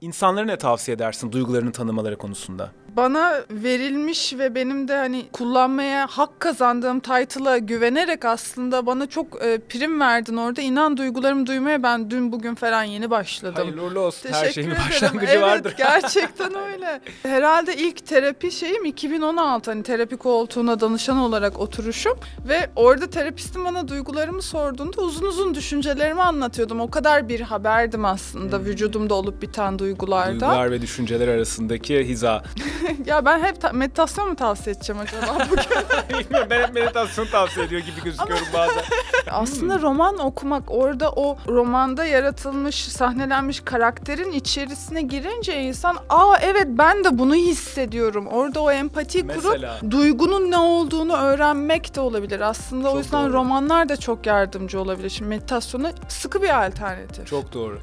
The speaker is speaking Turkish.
İnsanlara ne tavsiye edersin duygularını tanımaları konusunda? Bana verilmiş ve benim de hani kullanmaya hak kazandığım title'a güvenerek aslında bana çok e, prim verdin orada. İnan duygularımı duymaya ben dün bugün falan yeni başladım. Hayırlı uğurlu olsun. Her Teşekkür şeyin bir ederim. başlangıcı evet, vardır. gerçekten öyle. Herhalde ilk terapi şeyim 2016 hani terapi koltuğuna danışan olarak oturuşum ve orada terapistim bana duygularımı sorduğunda uzun uzun düşüncelerimi anlatıyordum. O kadar bir haberdim aslında vücudumda olup biten duygulardan. Hmm. Duygular ve düşünceler arasındaki hiza. ya ben hep ta- meditasyon mu tavsiye edeceğim acaba bugün? Bilmiyorum ben hep meditasyon tavsiye ediyor gibi gözüküyorum bazen. Aslında roman okumak orada o romanda yaratılmış, sahnelenmiş karakterin içerisine girince insan aa evet ben de bunu hissediyorum. Orada o Mesela? kurup duygunun ne olduğunu öğrenmek de olabilir. Aslında Çok o yüzden doğru. romanlar da çok yardımcı olabilir. Şimdi meditasyona sıkı bir alternatif. Çok doğru.